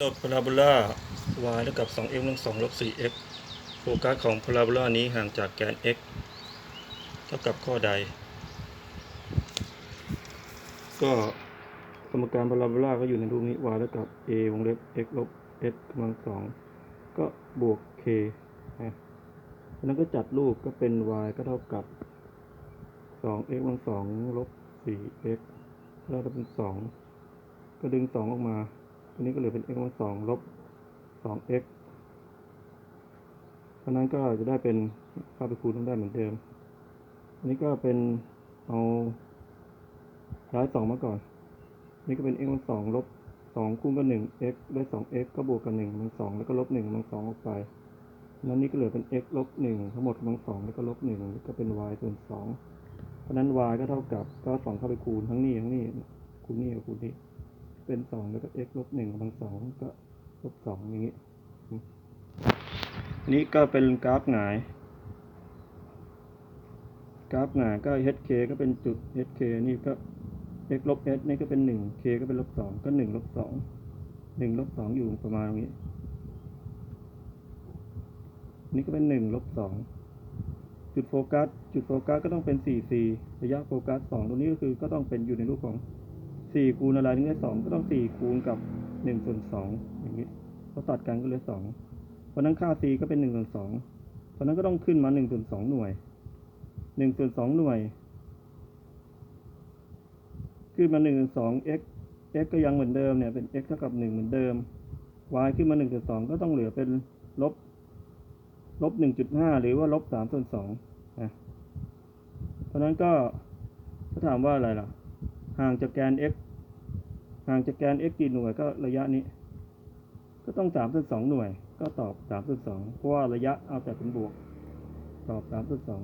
โดพาราโบลา y เท่ากับ 2x ลบ2ลบ 4x โฟกัสของพาราโบลานี้ห่างจากแกน x เท่ากับข้อใด ก็สมการพาราโบลาก็อยู่ในรูปนี้ y เท่ากับ a วงเล็บ x ลบ s กำลังสองก็บวก k นะฉะนั้นก็จัดรูปก็เป็น y ก็เท่ากับ 2x กำลังสองลบ 4x แล้วก็เป็น 2 ก็ดึง 2 ออกมา อันนี้ก็เหลือเป็น x กำลังสองลบ 2x เพราะนั้นก็จะได้เป็นค่าไปคูณต้องได้เหมือนเดิม อันนี้ก็เป็นเอาย้ายสองมาก่อน นี่ก็เป็น x กำลังสองลบสองคูณกับหนึ่ง x ได้สอง x ก็บวกกับหนึ่งกำลังสองแล้วก็ลบหนึ่งกำลังสองออกไปนั้นนี่ก็เหลือเป็น x ลบหนึ่งทั้งหมดกำลังสองแล้วก็ลบหนึ่งก็เป็น y ส่วนสองเพราะนั้น y ก็เท่ากับก็สองเข้าไปคูณทั้งนี้ทั้งนี้คูณนี่กับคูณนี่ เป็นสองแล้วก็ x ลบหนึ่งกำลังสองก็ลบสองอย่างนี้ อันนี้ก็เป็นกราฟหงาย กราฟหงายก็ hk ก็เป็นจุด hk นี่ก็ x ลบ s นี่ก็เป็นหนึ่ง k ก็เป็นลบสองก็หนึ่งลบสองหนึ่งลบสองอยู่ประมาณตรงนี้นี่ก็เป็นหนึ่งลบสองจุดโฟกัส จุดโฟกัสก็ต้องเป็นสี่สี่ระยะโฟกัสสองตรงนี้ก็คือก็ต้องเป็นอยู่ในรูปของ สี่คูณอะไรถึงได้สองก็ต้องสี่คูณกับหนึ่งส่วนสองอย่างนี้พอตัดกันก็เหลือสองเพราะนั้นค่า c ก็เป็นหนึ่งส่วนสองเพราะนั้นก็ต้องขึ้นมาหนึ่งส่วนสองหน่วยหนึ่งส่วนสองหน่วย ขึ้นมาหนึ่งส่วนสอง x x ก็ยังเหมือนเดิมเนี่ยเป็น x เท่ากับหนึ่งเหมือนเดิม y ขึ้นมาหนึ่งส่วนสองก็ต้องเหลือเป็นลบลบหนึ่งจุดห้าหรือว่าลบสามส่วนสองนะเพราะฉะนั้นก็ถ้าถามว่าอะไรล่ะ ห่างจากแกน x ห่างจากแกน x กี่หน่วยก็ระยะนี้ ก็ต้อง3ามส่วนสองหน่วย ก็ตอบ3ามส่วนสองเพราะว่าระยะเอาแต่เป็นบวก ตอบ3ามส่วนสอง